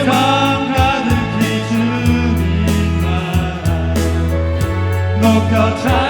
내맘 가득히 주님 사랑 잘